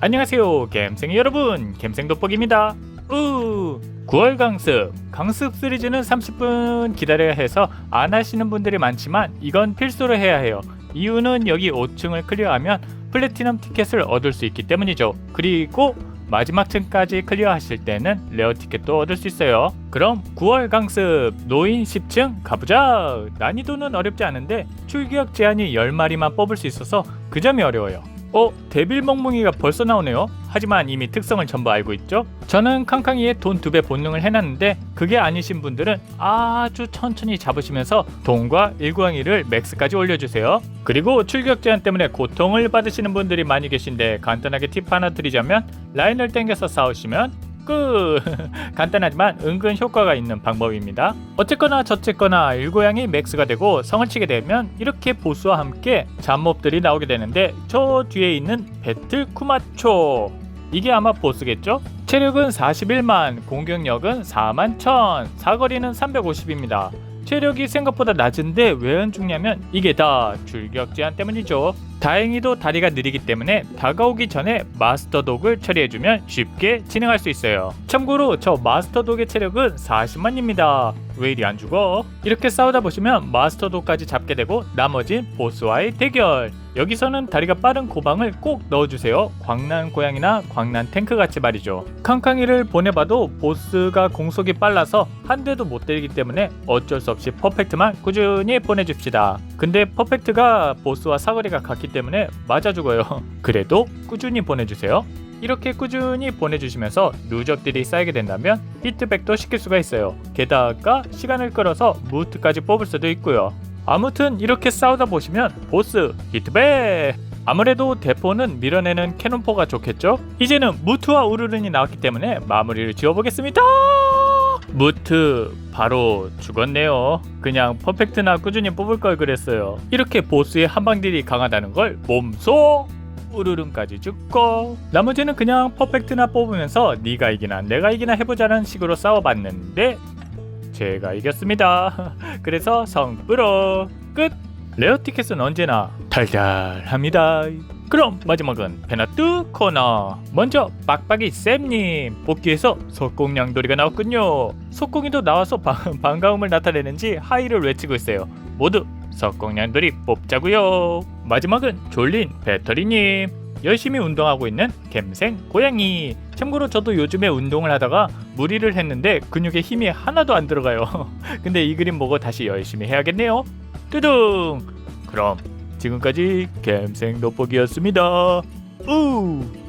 안녕하세요 갬생이 여러분. 갬생돋보기입니다. 우 9월 강습. 강습 시리즈는 30분 기다려야 해서 안 하시는 분들이 많지만 이건 필수로 해야 해요. 이유는 여기 5층을 클리어하면 플래티넘 티켓을 얻을 수 있기 때문이죠. 그리고 마지막 층까지 클리어하실 때는 레어 티켓도 얻을 수 있어요. 그럼 9월 강습 노인 10층 가보자. 난이도는 어렵지 않은데 출격 제한이 10마리만 뽑을 수 있어서 그 점이 어려워요 어? 데빌 멍멍이가 벌써 나오네요. 하지만 이미 특성을 전부 알고 있죠? 저는 캉캉이의 돈 두 배 본능을 해놨는데 그게 아니신 분들은 아주 천천히 잡으시면서 돈과 일구항이를 맥스까지 올려주세요. 그리고 출격 제한 때문에 고통을 받으시는 분들이 많이 계신데 간단하게 팁 하나 드리자면 라인을 당겨서 싸우시면 끝! 간단하지만 은근 효과가 있는 방법입니다. 어쨌거나 저쨌거나 일고양이 맥스가 되고 성을 치게 되면 이렇게 보스와 함께 잡몹들이 나오게 되는데 저 뒤에 있는 배틀 쿠마초 이게 아마 보스겠죠? 체력은 41만, 공격력은 4만 1000, 사거리는 350입니다. 체력이 생각보다 낮은데 왜 안 죽냐면 이게 다 출격 제한 때문이죠. 다행히도 다리가 느리기 때문에 다가오기 전에 마스터 독을 처리해주면 쉽게 진행할 수 있어요. 참고로 저 마스터 독의 체력은 40만입니다. 왜 이리 안 죽어? 이렇게 싸우다 보시면 마스터 독까지 잡게 되고 나머진 보스와의 대결. 여기서는 다리가 빠른 고방을 꼭 넣어주세요. 광난 고양이나 광난 탱크 같이 말이죠. 캉캉이를 보내봐도 보스가 공속이 빨라서 한 대도 못 때리기 때문에 어쩔 수 없이 퍼펙트만 꾸준히 보내줍시다. 근데 퍼펙트가 보스와 사거리가 같기 때문에 맞아 죽어요. 그래도 꾸준히 보내주세요. 이렇게 꾸준히 보내주시면서 누적들이 쌓이게 된다면 히트백도 시킬 수가 있어요. 게다가 시간을 끌어서 무트까지 뽑을 수도 있고요. 아무튼 이렇게 싸우다 보시면 보스 히트백! 아무래도 대포는 밀어내는 캐논포가 좋겠죠? 이제는 무트와 우르른이 나왔기 때문에 마무리를 지어보겠습니다! 무트 바로 죽었네요. 그냥 퍼펙트나 꾸준히 뽑을 걸 그랬어요. 이렇게 보스의 한방딜이 강하다는 걸 몸소 우르릉까지 죽고 나머지는 그냥 퍼펙트나 뽑으면서 네가 이기나 내가 이기나 해보자는 식으로 싸워봤는데 제가 이겼습니다. 그래서 성뿌러 끝. 레어 티켓은 언제나 달달합니다. 그럼 마지막은 페나뚜 코너. 먼저 빡빡이 쌤님 복귀해서 석공냥돌이가 나왔군요. 석공이도 나와서 바, 반가움을 나타내는지 하이를 외치고 있어요. 모두 석공냥돌이 뽑자고요. 마지막은 졸린 배터리님. 열심히 운동하고 있는 갬생 고양이. 참고로 저도 요즘에 운동을 하다가 무리를 했는데 근육에 힘이 하나도 안 들어가요. 근데 이 그림 보고 다시 열심히 해야겠네요. 뚜둥. 그럼 지금까지 갬생 돋보기였습니다. 우.